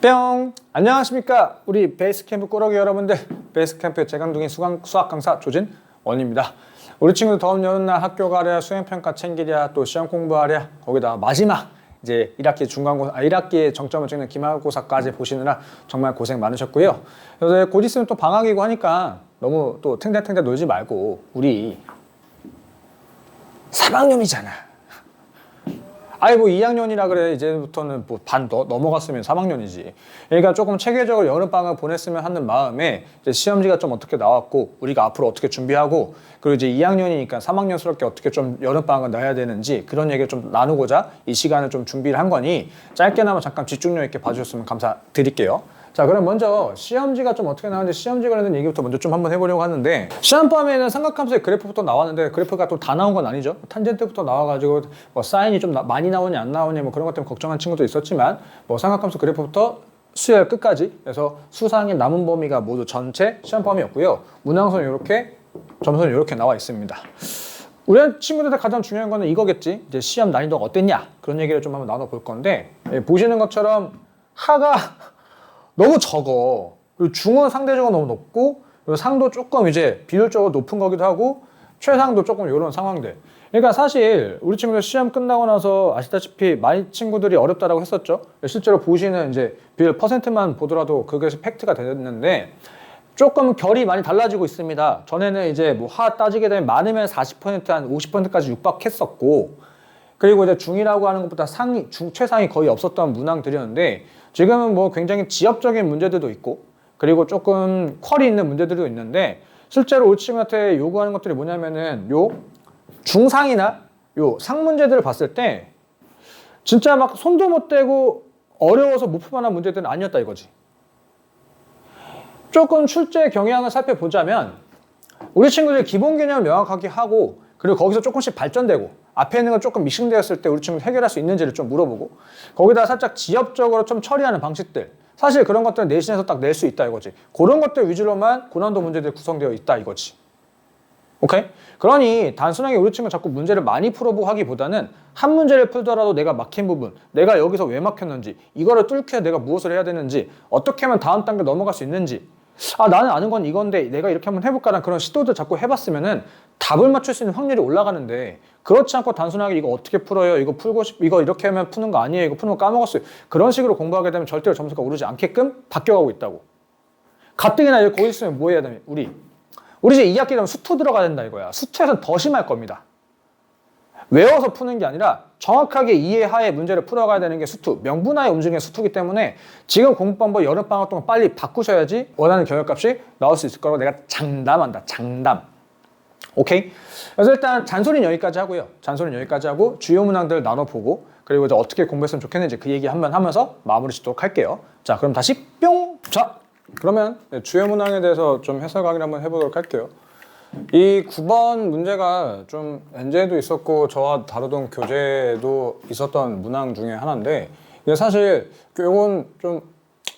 뿅! 안녕하십니까. 우리 베이스캠프 꾸러기 여러분들. 베이스캠프 재강둥이 수학 강사 조진 원입니다. 우리 친구들 더운 여름날 학교 가랴, 수행평가 챙기랴, 또 시험 공부하랴, 거기다 마지막 이제 1학기 중간고사, 아, 1학기에 정점을 찍는 기말고사까지 보시느라 정말 고생 많으셨고요. 그래서 곧 있으면 또 방학이고 하니까 너무 또 탱탱탱탱 놀지 말고 우리 3학년이잖아. 아이 뭐 2학년이라 그래 이제부터는 뭐반더 넘어갔으면 3학년이지. 그러니까 조금 체계적으로 여름방학 보냈으면 하는 마음에 이제 시험지가 좀 어떻게 나왔고 우리가 앞으로 어떻게 준비하고 그리고 이제 2학년이니까 3학년스럽게 어떻게 좀 여름방학을 넣어야 되는지 그런 얘기를 좀 나누고자 이 시간을 좀 준비를 한 거니 짧게나마 잠깐 집중력 있게 봐주셨으면 감사드릴게요. 자 그럼 먼저 시험지가 좀 어떻게 나오는지 시험지 관련된 얘기부터 먼저 좀 한번 해보려고 하는데 시험 밤에는 삼각함수의 그래프부터 나왔는데 그래프가 또 다 나온 건 아니죠. 탄젠트부터 나와가지고 뭐 사인이 좀 나- 많이 나오냐 안 나오냐 뭐 그런 것 때문에 걱정한 친구도 있었지만 뭐 삼각함수 그래프부터 수열 끝까지 그래서 수상의 남은 범위가 모두 전체 시험 범위였고요. 문항선 이렇게 점수는 이렇게 나와 있습니다. 우리 친구들한테 가장 중요한 거는 이거겠지. 이제 시험 난이도가 어땠냐? 그런 얘기를 좀 한번 나눠볼 건데 예, 보시는 것처럼 하가 너무 적어. 그리고 중은 상대적으로 너무 높고 그리고 상도 조금 이제 비율적으로 높은 거기도 하고 최상도 조금 이런 상황들. 그러니까 사실 우리 친구들 시험 끝나고 나서 아시다시피 많이 친구들이 어렵다라고 했었죠. 실제로 보시는 이제 비율 퍼센트만 보더라도 그것이 팩트가 됐는데 조금 결이 많이 달라지고 있습니다. 전에는 이제 뭐 하 따지게 되면 많으면 40%한 50%까지 육박했었고 그리고 이제 중이라고 하는 것보다 상위, 중, 최상위 거의 없었던 문항들이었는데 지금은 뭐 굉장히 지역적인 문제들도 있고 그리고 조금 퀄이 있는 문제들도 있는데 실제로 친구한테 요구하는 것들이 뭐냐면은 요 중상이나 요 상 문제들을 봤을 때 진짜 막 손도 못 대고 어려워서 못 풀 만한 문제들은 아니었다 이거지. 조금 출제 경향을 살펴보자면 우리 친구들 기본 개념 명확하게 하고 그리고 거기서 조금씩 발전되고 앞에 있는 건 조금 미싱되었을 때 우리 친구 해결할 수 있는지를 좀 물어보고 거기다 살짝 지엽적으로 좀 처리하는 방식들. 사실 그런 것들은 내신에서 딱 낼 수 있다 이거지. 그런 것들 위주로만 고난도 문제들이 구성되어 있다 이거지. 오케이? 그러니 단순하게 우리 친구 자꾸 문제를 많이 풀어보고 하기보다는 한 문제를 풀더라도 내가 막힌 부분, 내가 여기서 왜 막혔는지, 이거를 뚫게 내가 무엇을 해야 되는지, 어떻게 하면 다음 단계 넘어갈 수 있는지, 아 나는 아는 건 이건데 내가 이렇게 한번 해볼까라는 그런 시도들 자꾸 해봤으면은 답을 맞출 수 있는 확률이 올라가는데 그렇지 않고 단순하게 이거 어떻게 풀어요? 이거 풀고 싶, 이거 이렇게 하면 푸는 거 아니에요? 이거 푸는 거 까먹었어요. 그런 식으로 공부하게 되면 절대로 점수가 오르지 않게끔 바뀌어가고 있다고. 가뜩이나 여기 거기 있으면 뭐 해야 되냐? 우리 우리 이제 2학기 되면 수투 들어가야 된다 이거야. 수투에서는 더 심할 겁니다. 외워서 푸는 게 아니라 정확하게 이해하에 문제를 풀어가야 되는 게 수투. 명분화의 움직임의 수투기 때문에 지금 공부방법 여름방학 동안 빨리 바꾸셔야지 원하는 결과값이 나올 수 있을 거라고 내가 장담한다. 장담. 오케이? 그래서 일단 잔소리는 여기까지 하고요. 잔소리는 여기까지 하고 주요 문항들 나눠보고 그리고 이제 어떻게 공부했으면 좋겠는지 그 얘기 한번 하면서 마무리 짓도록 할게요. 자, 그럼 다시 뿅! 자, 그러면 네, 주요 문항에 대해서 좀 해설 강의를 한번 해보도록 할게요. 이 9번 문제가 좀 엔제도 있었고 저와 다루던 교재도 있었던 문항 중에 하나인데 이게 사실 이건 좀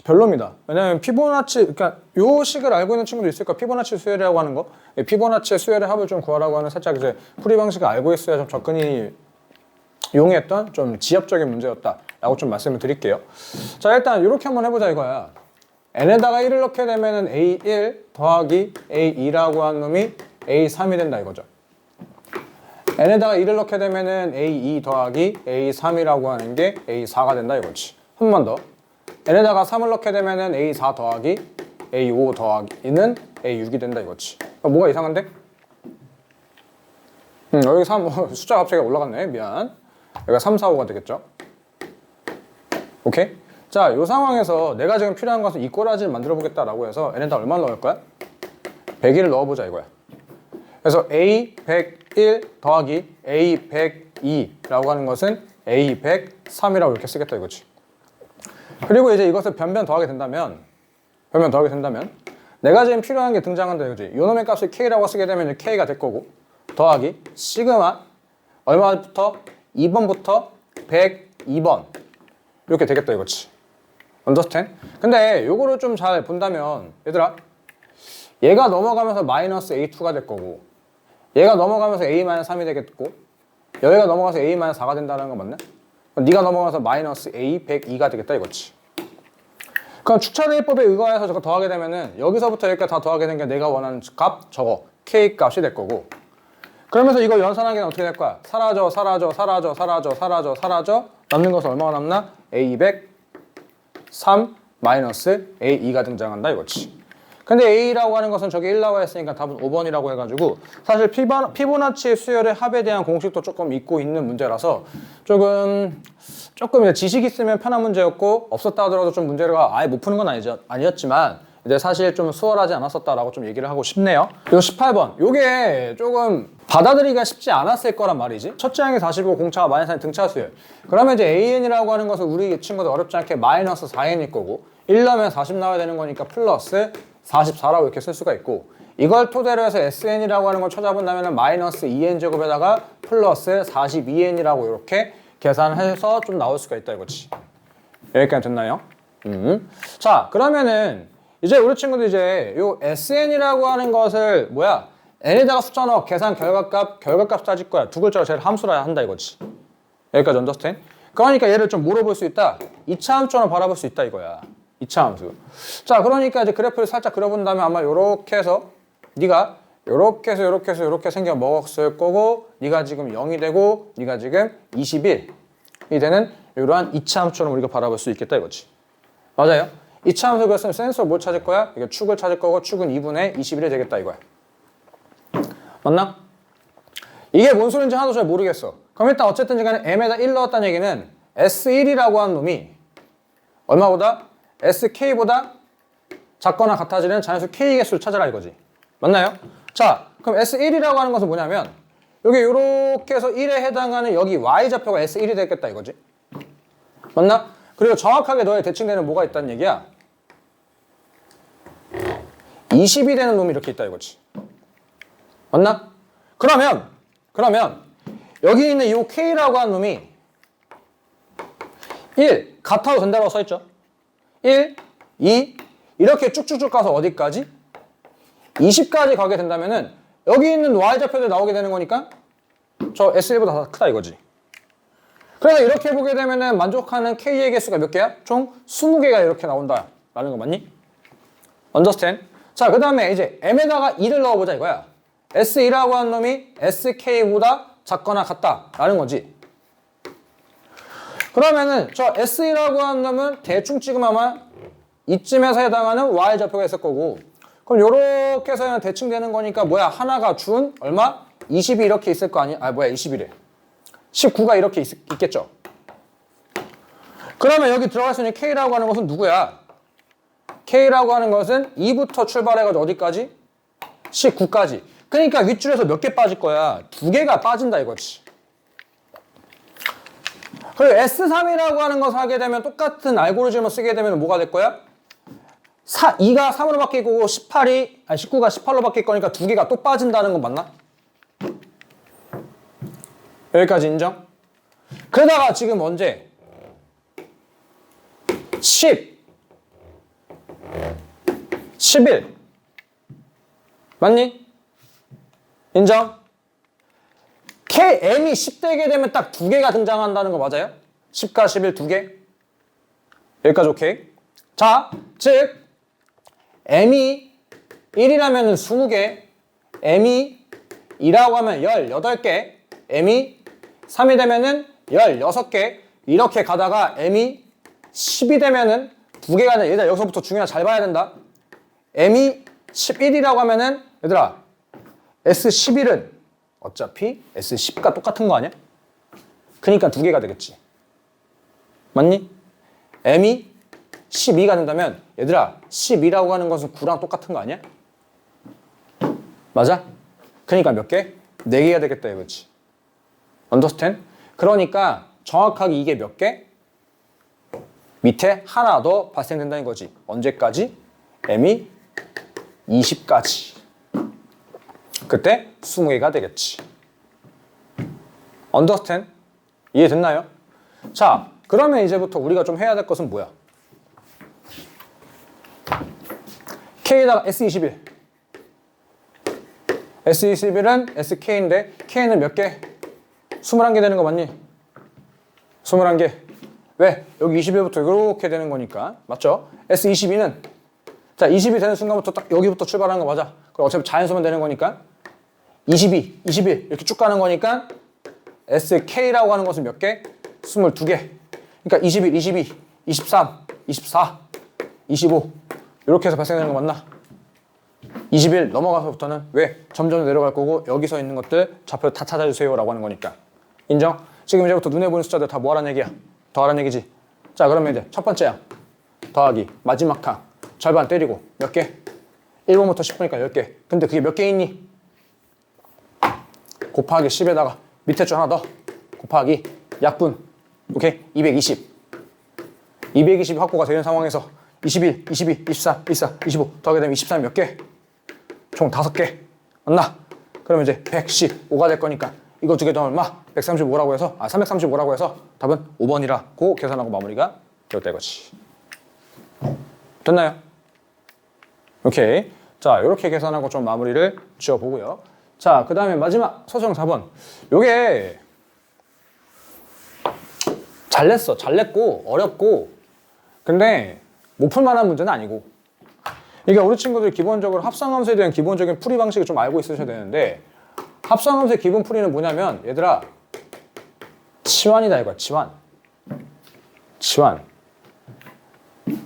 별로입니다. 왜냐하면 피보나치, 그러니까 요 식을 알고 있는 친구도 있을 거야. 피보나치 수열이라고 하는 거. 이 피보나치의 수열의 합을 좀 구하라고 하는 살짝 이제 풀이 방식을 알고 있어야 좀 접근이 용이했던 좀 지엽적인 문제였다라고 좀 말씀을 드릴게요. 자 일단 이렇게 한번 해보자 이거야. N에다가 1을 넣게 되면은 a1 더하기 a2라고 한 놈이 a3이 된다 이거죠. n에다가 1을 넣게 되면은 a2 더하기 a3이라고 하는 게 a4가 된다 이거지. 한 번 더. n에다가 3을 넣게 되면은 a4 더하기 a5 더하기는 a6이 된다 이거지. 어, 뭐가 이상한데? 음, 여기 3, 어, 숫자 갑자기 올라갔네. 미안. 여기가 3, 4, 5가 되겠죠? 오케이? 자, 이 상황에서 내가 지금 필요한 것은 이 꼬라지를 만들어 보겠다라고 해서 n에다 얼마를 넣을 거야? 101을 넣어보자 이거야. 그래서 a 101 더하기 a 102라고 하는 것은 a 103이라고 이렇게 쓰겠다 이거지. 그리고 이제 이것을 변변 더하게 된다면 변변 더하게 된다면 내가 지금 필요한 게 등장한다 이거지. 요놈의 값을 k라고 쓰게 되면 k가 될 거고 더하기 시그마 얼마부터 2번부터 102번 이렇게 되겠다 이거지. Understand? 근데 요거를 좀 잘 본다면 얘들아 얘가 넘어가면서 마이너스 A2가 될 거고 얘가 넘어가면서 A-3이 되겠고 여기가 넘어가서 A-4가 된다는 거 맞나? 그럼 네가 넘어가서 마이너스 A102가 되겠다 이거지. 그럼 축차대입법에 의거해서 저거 더하게 되면은 여기서부터 여기까지 다 더하게 된 게 내가 원하는 값 저거 k 값이 될 거고 그러면서 이걸 연산하기는 어떻게 될 거야? 사라져 사라져 사라져 사라져 사라져 사라져 남는 것은 얼마가 남나? A200 3 마이너스 A2가 등장한다 이거지. 근데 A라고 하는 것은 저기 1 나와 있으니까 답은 5번이라고 해가지고 사실 피바, 피보나치 수열의 합에 대한 공식도 조금 잊고 있는 문제라서 조금 조금 이제 지식 있으면 편한 문제였고 없었다 하더라도 좀 문제가 아예 못 푸는 건 아니죠, 아니었지만 이제 사실 좀 수월하지 않았었다라고 좀 얘기를 하고 싶네요. 그리고 18번 요게 조금 받아들이기가 쉽지 않았을 거란 말이지. 첫째 항이 45, 공차가 마이너스 4인 등차 수열. 그러면 이제 an이라고 하는 것은 우리 친구들 어렵지 않게 마이너스 4n일 거고 1 넣으면 40 나와야 되는 거니까 플러스 44라고 이렇게 쓸 수가 있고 이걸 토대로 해서 sn이라고 하는 걸 찾아본다면 마이너스 2n 제곱에다가 플러스 42n이라고 이렇게 계산해서 좀 나올 수가 있다 이거지. 여기까지 됐나요? 음. 자, 그러면은 이제 우리 친구들 이제 요 SN이라고 하는 것을 뭐야? N에다가 숫자 넣어 계산 결과값 결과값 따질 거야. 두 글자로 제일 함수라 한다 이거지. 여기까지 언더스탠? 그러니까 얘를 좀 물어볼 수 있다. 2차 함수로 바라볼 수 있다 이거야. 2차 함수. 자, 그러니까 이제 그래프를 살짝 그려본다면 아마 요렇게 해서 네가 요렇게 해서 요렇게 해서 요렇게 생겨 먹었을 거고 네가 지금 0이 되고 네가 지금 21이 되는 이러한 2차 함수처럼 우리가 바라볼 수 있겠다 이거지. 맞아요. 2차 함수 그랬으면 센서 뭘 찾을 거야? 이게 축을 찾을 거고 축은 2분의 21이 되겠다 이거야. 맞나? 이게 뭔 소리인지 하나도 잘 모르겠어. 그럼 일단 어쨌든 간에 m에다 1 넣었다는 얘기는 S1이라고 하는 놈이 얼마보다? SK보다 작거나 같아지는 자연수 K 개수를 찾아라 이거지. 맞나요? 자, 그럼 S1이라고 하는 것은 뭐냐면 여기 이렇게 해서 1에 해당하는 여기 Y좌표가 S1이 되겠다 이거지. 맞나? 그리고 정확하게 너의 대칭되는 뭐가 있다는 얘기야? 20이 되는 놈이 이렇게 있다 이거지. 맞나? 그러면 그러면 여기 있는 이 K라고 하는 놈이 1 같아도 된다고 써 있죠. 1, 2 이렇게 쭉쭉쭉 가서 어디까지? 20까지 가게 된다면은 여기 있는 y좌표들 나오게 되는 거니까 저 S1보다 더 크다 이거지. 그래서 이렇게 보게 되면은 만족하는 K의 개수가 몇 개야? 총 20개가 이렇게 나온다. 라는 거 맞니? understand? 자, 그 다음에 이제 M에다가 2를 넣어보자 이거야. S2라고 하는 놈이 SK보다 작거나 같다. 라는 거지. 그러면은 저 S2라고 하는 놈은 대충 찍으면 아마 이쯤에서 해당하는 Y좌표가 있을 거고 그럼 요렇게 해서 그냥 대충 되는 거니까 뭐야 하나가 준 얼마? 20이 이렇게 있을 거 아니야? 아 뭐야 21에 19가 이렇게 있, 있겠죠 그러면 여기 들어갈 수 있는 K라고 하는 것은 누구야? K라고 하는 것은 2부터 출발해가지고 어디까지? 19까지 그러니까 윗줄에서 몇 개 빠질 거야? 두 개가 빠진다 이거지 그리고 S3이라고 하는 것을 하게 되면 똑같은 알고리즘을 쓰게 되면 뭐가 될 거야? 4, 2가 3으로 바뀌고 18이 아니 19가 18로 바뀔 거니까 두 개가 또 빠진다는 건 맞나? 여기까지 인정? 그러다가 지금 언제? 10 11 맞니? 인정? KM이 10 되게 되면 딱 두 개가 등장한다는 거 맞아요? 10과 11 두 개? 여기까지 오케이? 자, 즉 M이 1이라면 20개, M이 2라고 하면 18개, M이 3이 되면은 16개 이렇게 가다가 M이 10이 되면은 두 개가 아니라 얘들아 여기서부터 중요한 잘 봐야 된다. M이 11이라고 하면은 얘들아 S11은 어차피 S10과 똑같은 거 아니야? 그러니까 두 개가 되겠지. 맞니? M이 12가 된다면 얘들아 12라고 하는 것은 9랑 똑같은 거 아니야? 맞아? 그러니까 몇 개? 4개가 되겠다 이거지. 언더스탠? 그러니까 정확하게 이게 몇 개? 밑에 하나 더 발생된다는 거지. 언제까지? M이 20까지. 그때 20개가 되겠지. 언더스탠? 이해됐나요? 자, 그러면 이제부터 우리가 좀 해야 될 것은 뭐야? K에다가 S21. S21은 SK인데 K는 몇 개? 21개 되는 거 맞니? 21개. 왜? 여기 21부터 이렇게 되는 거니까. 맞죠? S22는 자, 20이 되는 순간부터 딱 여기부터 출발하는 거 맞아. 그럼 어차피 자연수면 되는 거니까 22, 21 이렇게 쭉 가는 거니까 SK라고 하는 것은 몇 개? 22개. 그러니까 21, 22, 23, 24, 25 이렇게 해서 발생되는 거 맞나? 21 넘어가서부터는 왜? 점점 내려갈 거고 여기서 있는 것들 좌표 다 찾아주세요 라고 하는 거니까 인정? 지금 이제부터 눈에 보이는 숫자들 다 뭐하라는 얘기야? 더하라는 얘기지 자 그러면 이제 첫 번째야 더하기 마지막 항 절반 때리고 몇 개? 1번부터 10번이니까 10개 근데 그게 몇 개 있니? 곱하기 10에다가 밑에 줄 하나 더. 곱하기 약분. 오케이? 220 220이 확보가 되는 상황에서 21, 22, 24, 24, 25 더하게 되면 23 몇 개? 총 5개. 맞나? 그러면 이제 115가 될 거니까 이거 두 개 더 얼마? 135라고 해서 아 335라고 해서 답은 5번이라고 계산하고 마무리가 되었다 이거지. 됐나요? 오케이. 자 이렇게 계산하고 좀 마무리를 지어보고요 자 그 다음에 마지막 소정 4번. 요게 잘 냈어. 잘 냈고 어렵고. 근데 못 풀만한 문제는 아니고. 그러니까 우리 친구들 기본적으로 합성함수에 대한 기본적인 풀이 방식을 좀 알고 있으셔야 되는데 합성함수의 기본 풀이는 뭐냐면 얘들아 치환이다 이거야 치환. 치환.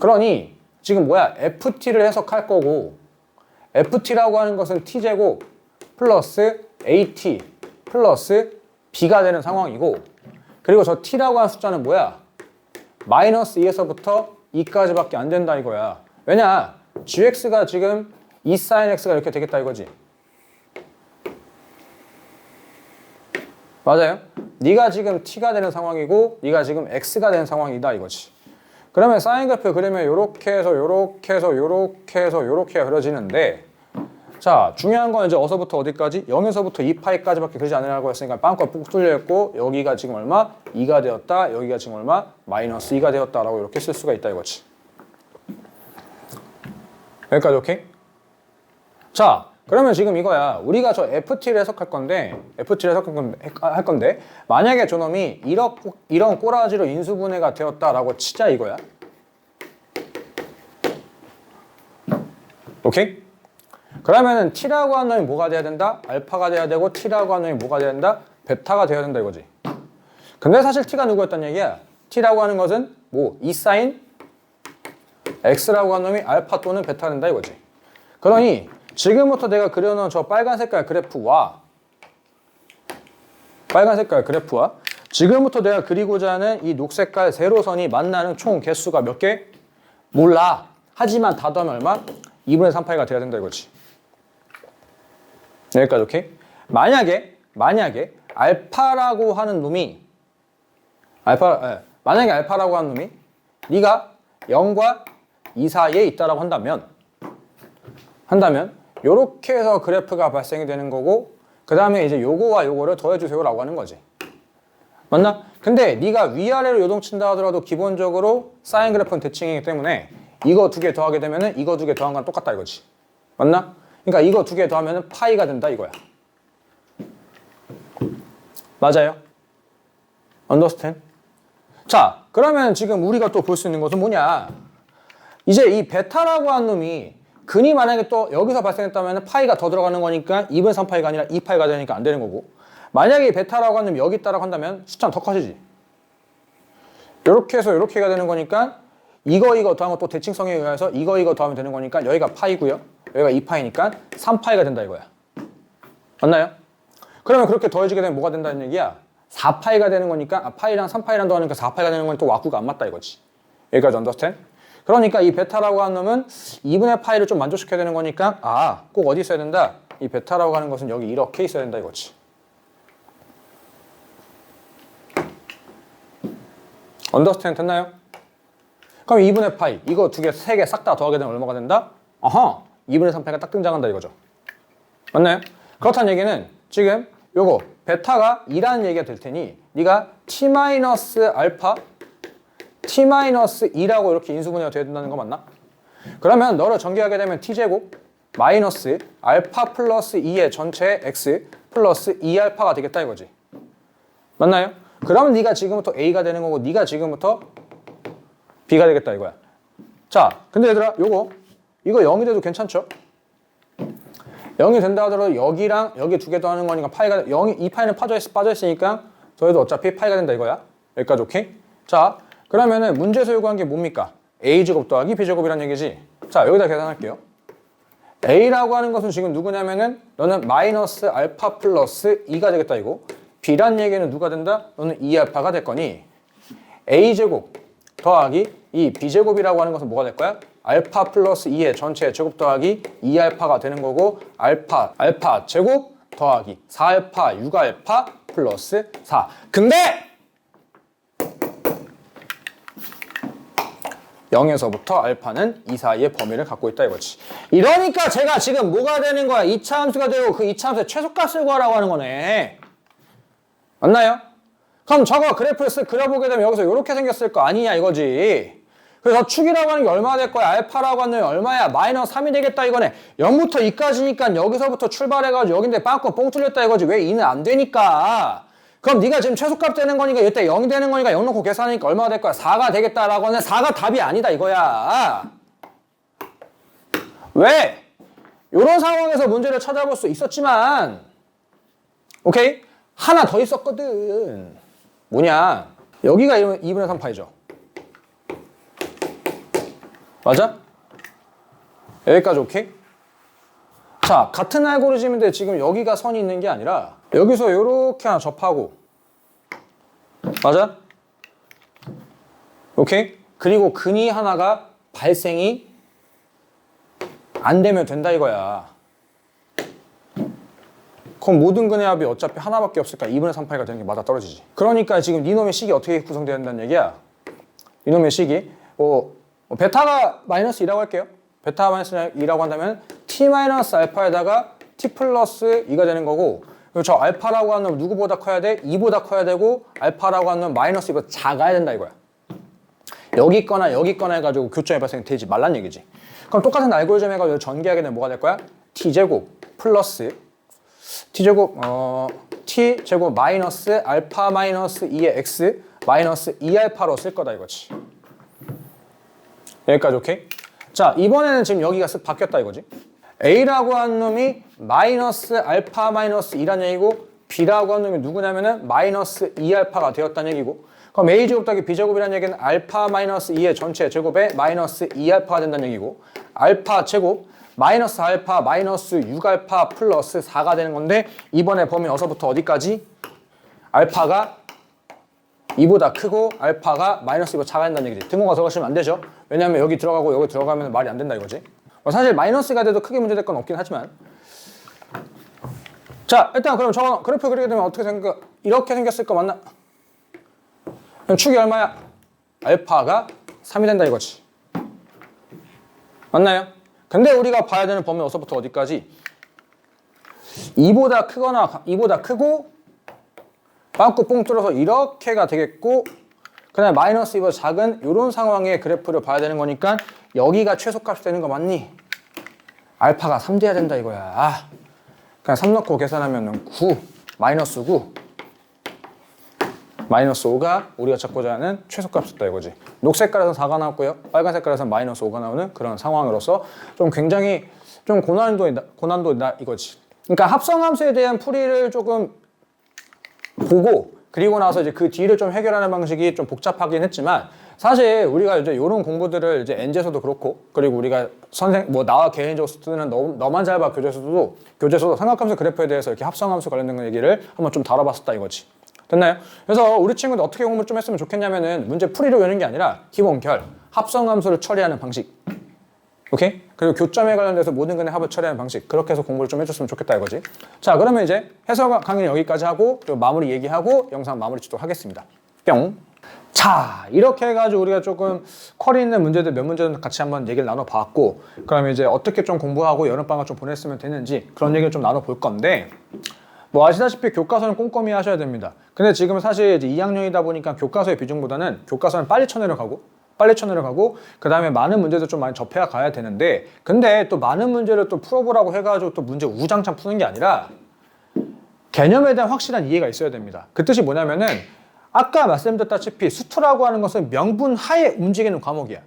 그러니 지금 뭐야? FT를 해석할 거고 FT라고 하는 것은 T제곱 플러스 AT 플러스 B가 되는 상황이고 그리고 저 T라고 하는 숫자는 뭐야? 마이너스 2에서부터 2까지밖에 안 된다 이거야. 왜냐? GX가 지금 2 sin X가 이렇게 되겠다 이거지. 맞아요? 네가 지금 T가 되는 상황이고 네가 지금 X가 되는 상황이다 이거지. 그러면 사인 그래프 그리면 요렇게 해서 요렇게 해서 요렇게 해서 요렇게 그려지는데 자 중요한 건 이제 어서부터 어디까지? 0에서부터 2파이까지밖에 그리지 않으라고 했으니까 빵꾸 푹 뚫려 있고 여기가 지금 얼마? 2가 되었다 여기가 지금 얼마? 마이너스 2가 되었다라고 이렇게 쓸 수가 있다 이거지 여기까지 오케이? 자 그러면 지금 이거야 우리가 저 FT를 해석할 건데 FT를 해석할 건데, 할 건데 만약에 저놈이 이런, 이런 꼬라지로 인수분해가 되었다라고 치자 이거야 오케이? 그러면은 T라고 하는 놈이 뭐가 돼야 된다? 알파가 돼야 되고 T라고 하는 놈이 뭐가 돼야 된다? 베타가 돼야 된다 이거지 근데 사실 T가 누구였단 얘기야? T라고 하는 것은 뭐? 2 사인 X라고 하는 놈이 알파 또는 베타 된다 이거지 그러니 지금부터 내가 그려놓은 저 빨간 색깔 그래프와 빨간 색깔 그래프와 지금부터 내가 그리고자 하는 이 녹색깔 세로선이 만나는 총 개수가 몇 개? 몰라. 하지만 다 더하면 얼마? 2분의 3파이가 돼야 된다 이거지. 여기까지 오케이? 만약에 만약에 알파라고 하는 놈이 알파 예, 만약에 알파라고 하는 놈이 네가 0과 2 사이에 있다라고 한다면 한다면 요렇게 해서 그래프가 발생이 되는 거고 그 다음에 이제 요거와 요거를 더해주세요라고 하는 거지 맞나? 근데 네가 위아래로 요동친다 하더라도 기본적으로 사인 그래프는 대칭이기 때문에 이거 두 개 더하게 되면 은 이거 두 개 더한 건 똑같다 이거지 맞나? 그러니까 이거 두 개 더하면은 파이가 된다 이거야. 맞아요? understand? 자 그러면 지금 우리가 또 볼 수 있는 것은 뭐냐? 이제 이 베타라고 한 놈이 근이 만약에 또 여기서 발생했다면 파이가 더 들어가는 거니까 2분 3파이가 아니라 2파이가 되니까 안 되는 거고. 만약에 이 베타라고 하는 놈이 여기 있다라고 한다면 숫자는 더 커지지. 이렇게 해서 이렇게 가 되는 거니까 이거 이거 더하면 또 대칭성에 의해서 이거 이거 더하면 되는 거니까 여기가 파이고요 여기가 2파이니까 3파이가 된다 이거야 맞나요? 그러면 그렇게 더해지게 되면 뭐가 된다는 얘기야 4파이가 되는 거니까 아, 파이랑 3파이랑 더하니까 4파이가 되는 거니까 또 와꾸가 안 맞다 이거지 여기까지 언더스탠? 그러니까 이 베타라고 하는 놈은 2분의 파이를 좀 만족시켜야 되는 거니까 아, 꼭 어디 있어야 된다? 이 베타라고 하는 것은 여기 이렇게 있어야 된다 이거지. 언더스탠드 됐나요? 그럼 2분의 파이 이거 두 개, 세 개 싹 다 더하게 되면 얼마가 된다? 아하, 2분의 3파이가 딱 등장한다 이거죠. 맞나요? 그렇다는 얘기는 지금 요거 베타가 2라는 얘기가 될 테니 네가 t-알파 t-2라고 이렇게 인수분해가 돼야 된다는 거 맞나? 그러면 너를 전개하게 되면 t제곱 마이너스 알파 플러스 2의 전체 x 플러스 2알파가 되겠다 이거지. 맞나요? 그러면 네가 지금부터 a가 되는 거고 네가 지금부터 B가 되겠다 이거야. 자, 근데 얘들아, 요거 이거 0이 돼도 괜찮죠? 0이 된다 하더라도 여기랑 여기 두 개 더 하는 거니까 파이가 0이 이 파이는 빠져 있, 빠져 있으니까 저희도 어차피 파이가 된다 이거야. 여기까지 오케이? 자, 그러면은 문제에서 요구한 게 뭡니까? A 제곱 더하기 B 제곱이란 얘기지. 자, 여기다 계산할게요. A라고 하는 것은 지금 누구냐면은 너는 마이너스 알파 플러스 2가 되겠다 이거. B란 얘기는 누가 된다? 너는 2알파가 될 거니 A 제곱 더하기 이 B 제곱이라고 하는 것은 뭐가 될 거야? 알파 플러스 2의 전체 제곱 더하기 2알파가 되는 거고 알파 알파 제곱 더하기 4알파 6알파 플러스 4. 근데 0에서부터 알파는 이 사이의 범위를 갖고 있다 이거지. 이러니까 제가 지금 뭐가 되는 거야? 2차 함수가 되고 그 2차 함수의 최소값을 구하라고 하는 거네. 맞나요? 그럼 저거 그래프를 쓱 그려보게 되면 여기서 이렇게 생겼을 거 아니냐 이거지. 그래서 축이라고 하는 게 얼마 될 거야? 알파라고 하는 게 얼마야? 마이너스 3이 되겠다 이거네. 0부터 2까지니까 여기서부터 출발해가지고 여긴데 빵꾸 뻥 뚫렸다 이거지. 왜 2는 안 되니까? 그럼 네가 지금 최소값 되는 거니까 이때 0이 되는 거니까 0 놓고 계산하니까 얼마가 될 거야? 4가 되겠다라고 하는 4가 답이 아니다 이거야. 왜? 이런 상황에서 문제를 찾아볼 수 있었지만 오케이? 하나 더 있었거든. 뭐냐? 여기가 2분의 3 파이죠. 맞아? 여기까지 오케이? 자, 같은 알고리즘인데 지금 여기가 선이 있는 게 아니라 여기서 이렇게 하나 접하고 맞아? 오케이? 그리고 근이 하나가 발생이 안 되면 된다 이거야. 그럼 모든 근의 합이 어차피 하나밖에 없으니까 2분의 3파이가 되는 게 맞아 떨어지지. 그러니까 지금 니놈의 식이 어떻게 구성되어 된다는 얘기야? 이놈의 식이 뭐, 뭐 베타가 마이너스 2라고 할게요. 베타가 마이너스 2라고 한다면 t 마이너스 알파에다가 t 플러스 2가 되는 거고 그리고 저 알파라고 하는 놈 누구보다 커야 돼? 2보다 커야 되고 알파라고 하는 놈 마이너스 2보다 작아야 된다 이거야. 여기 있거나 여기 있거나 해가지고 교점이 발생되지 말란 얘기지. 그럼 똑같은 알고리즘 해가지고 전개하게 되면 뭐가 될 거야? t제곱 플러스 t제곱 어 t제곱 마이너스 알파 마이너스 2의 x 마이너스 2알파로 쓸 거다 이거지. 여기까지 오케이? 자 이번에는 지금 여기가 쓱 바뀌었다 이거지. a라고 한 놈이 마이너스 알파 마이너스 2란 얘기고 b라고 한 놈이 누구냐면은 마이너스 2알파가 되었다는 얘기고 그럼 a 제곱 더하기 b 제곱이라는 얘기는 알파 마이너스 2의 전체 제곱에 마이너스 2알파가 된다는 얘기고 알파 제곱 마이너스 알파 마이너스 6알파 플러스 4가 되는 건데 이번에 범위 어서부터 어디까지? 알파가 2보다 크고 알파가 마이너스 2보다 작아진다는 얘기지. 등호가 들어가시면 안 되죠. 왜냐하면 여기 들어가고 여기 들어가면 말이 안 된다 이거지. 뭐 사실 마이너스가 돼도 크게 문제될 건 없긴 하지만 자 일단 그럼 저 그래프 그리게 되면 어떻게 생각 이렇게 생겼을 거 맞나? 그럼 축이 얼마야? 알파가 3이 된다 이거지. 맞나요? 근데 우리가 봐야 되는 범위 어서부터 어디까지? 2보다 크거나 2보다 크고 빵꾸 뽕 뚫어서 이렇게가 되겠고 그 다음에 마이너스 2보다 작은 이런 상황의 그래프를 봐야 되는 거니까 여기가 최소값이 되는 거 맞니? 알파가 3 돼야 된다 이거야. 아, 그냥 3 넣고 계산하면 9 마이너스 9 마이너스 5가 우리가 찾고자 하는 최소값이다 이거지. 녹색깔에서 4가 나왔고요. 빨간 색깔에서 마이너스 5가 나오는 그런 상황으로서 좀 굉장히 좀 고난도이다, 고난도이다 이거지. 그러니까 합성함수에 대한 풀이를 조금 보고 그리고 나서 이제 그 뒤를 좀 해결하는 방식이 좀 복잡하긴 했지만 사실 우리가 이제 이런 공부들을 이제 엔제서도 그렇고 그리고 우리가 선생 뭐 나와 개인적으로 쓰는 너, 너만 잘 봐 교재에서도 교재에서도 삼각함수 그래프에 대해서 이렇게 합성함수 관련된 얘기를 한번 좀 다뤄봤었다 이거지. 됐나요? 그래서 우리 친구들 어떻게 공부를 좀 했으면 좋겠냐면은 문제 풀이로 여는 게 아니라 기본 결 합성함수를 처리하는 방식. 오케이? 그리고 교점에 관련돼서 모든 근의 합을 처리하는 방식. 그렇게 해서 공부를 좀 해줬으면 좋겠다 이거지. 자 그러면 이제 해석 강의는 여기까지 하고 그리고 마무리 얘기하고 영상 마무리 짓도록 하겠습니다. 뿅 자 이렇게 해가지고 우리가 조금 퀄이 있는 문제들 몇 문제는 같이 한번 얘기를 나눠봤고 그러면 이제 어떻게 좀 공부하고 여름방학 좀 보냈으면 되는지 그런 얘기를 좀 나눠볼 건데 뭐 아시다시피 교과서는 꼼꼼히 하셔야 됩니다. 근데 지금 사실 이제 2학년이다 보니까 교과서의 비중보다는 교과서는 빨리 쳐내려가고 빨리 쳐내려가고 그 다음에 많은 문제도 좀 많이 접해야 가야 되는데 근데 또 많은 문제를 또 풀어보라고 해가지고 또 문제 우장창 푸는 게 아니라 개념에 대한 확실한 이해가 있어야 됩니다. 그 뜻이 뭐냐면은 아까 말씀드렸다시피 수투라고 하는 것은 명분 하에 움직이는 과목이야.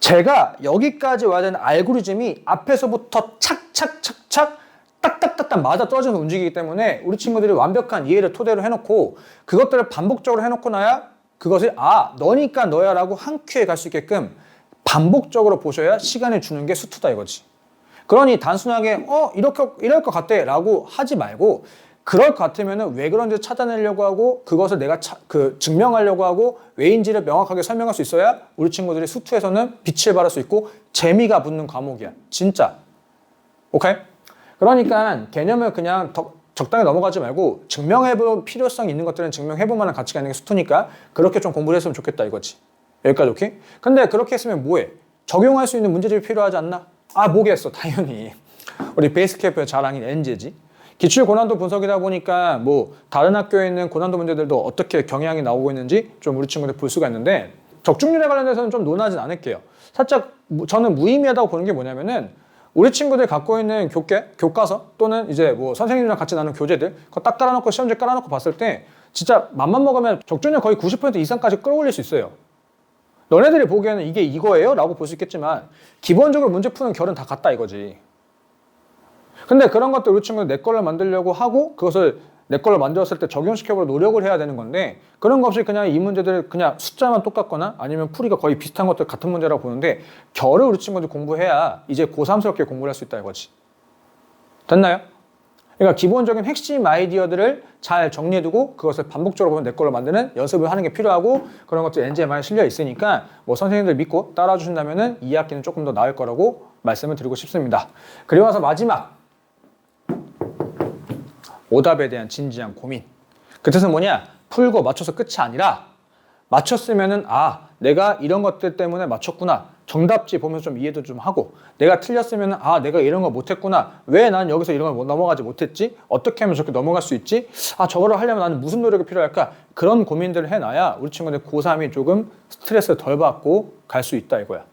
제가 여기까지 와야 되는 알고리즘이 앞에서부터 착착착착 딱딱딱딱 맞아 떨어져서 움직이기 때문에 우리 친구들이 완벽한 이해를 토대로 해놓고 그것들을 반복적으로 해놓고 나야 그것을 아 너니까 너야라고 한 큐에 갈 수 있게끔 반복적으로 보셔야 시간을 주는 게 수투다 이거지. 그러니 단순하게 어 이렇게 이럴 것 같대라고 하지 말고 그럴 것 같으면은 왜 그런지 찾아내려고 하고 그것을 내가 차- 그 증명하려고 하고 왜인지를 명확하게 설명할 수 있어야 우리 친구들이 수투에서는 빛을 발할 수 있고 재미가 붙는 과목이야. 진짜. 오케이? 그러니까 개념을 그냥 더- 적당히 넘어가지 말고 증명해볼 필요성이 있는 것들은 증명해볼 만한 가치가 있는 게 수투니까 그렇게 좀 공부를 했으면 좋겠다 이거지. 여기까지 오케이? 근데 그렇게 했으면 뭐해? 적용할 수 있는 문제집이 필요하지 않나? 아 뭐겠어 당연히. 우리 베이스캠프의 자랑인 엔제지. 기출 고난도 분석이다 보니까 뭐 다른 학교에 있는 고난도 문제들도 어떻게 경향이 나오고 있는지 좀 우리 친구들 볼 수가 있는데 적중률에 관련해서는 좀 논하진 않을게요. 살짝 무- 저는 무의미하다고 보는 게 뭐냐면은 우리 친구들이 갖고 있는 교계, 교과서 또는 이제 뭐 선생님이랑 같이 나눈 교재들 그거 딱 깔아놓고 시험지 깔아놓고 봤을 때 진짜 맘만 먹으면 적중률 거의 90% 이상까지 끌어올릴 수 있어요. 너네들이 보기에는 이게 이거예요? 라고 볼 수 있겠지만 기본적으로 문제 푸는 결은 다 같다 이거지. 근데 그런 것들 우리 친구는 내 걸로 만들려고 하고 그것을 내 걸로 만들었을 때 적용시켜보려 노력을 해야 되는 건데 그런 거 없이 그냥 이 문제들 그냥 숫자만 똑같거나 아니면 풀이가 거의 비슷한 것들 같은 문제라고 보는데 결을 우리 친구들 공부해야 이제 고3스럽게 공부를 할 수 있다 이거지. 됐나요? 그러니까 기본적인 핵심 아이디어들을 잘 정리해두고 그것을 반복적으로 보면 내 걸로 만드는 연습을 하는 게 필요하고 그런 것들 NG에 많이 실려 있으니까 뭐 선생님들 믿고 따라 주신다면은 이 학기는 조금 더 나을 거라고 말씀을 드리고 싶습니다. 그리고 나서 마지막 오답에 대한 진지한 고민. 그 뜻은 뭐냐? 풀고 맞춰서 끝이 아니라 맞췄으면은 아 내가 이런 것들 때문에 맞췄구나. 정답지 보면서 좀 이해도 좀 하고 내가 틀렸으면 아 내가 이런 거 못했구나. 왜 난 여기서 이런 걸못 넘어가지 못했지? 어떻게 하면 저렇게 넘어갈 수 있지? 아 저거를 하려면 나는 무슨 노력이 필요할까? 그런 고민들을 해놔야 우리 친구들 고3이 조금 스트레스를 덜 받고 갈 수 있다 이거야.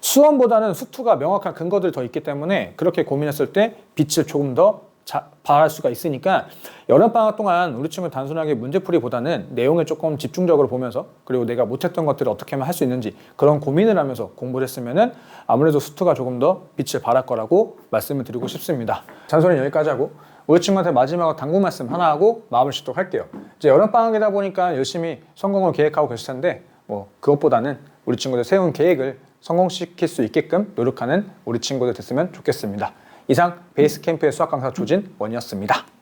수험보다는 수투가 명확한 근거들이 더 있기 때문에 그렇게 고민했을 때 빛을 조금 더 자, 발할 수가 있으니까 여름방학 동안 우리 친구 단순하게 문제풀이보다는 내용을 조금 집중적으로 보면서 그리고 내가 못했던 것들을 어떻게 하면 할 수 있는지 그런 고민을 하면서 공부를 했으면은 아무래도 수투가 조금 더 빛을 발할 거라고 말씀을 드리고 싶습니다. 잔소리는 여기까지 하고 우리 친구한테 마지막으로 당부 말씀 하나 하고 마음을 씻도록 할게요. 이제 여름방학이다 보니까 열심히 성공을 계획하고 계실 텐데 뭐 그것보다는 우리 친구들 세운 계획을 성공시킬 수 있게끔 노력하는 우리 친구들 됐으면 좋겠습니다. 이상 베이스 캠프의 수학 강사 조진 원이었습니다.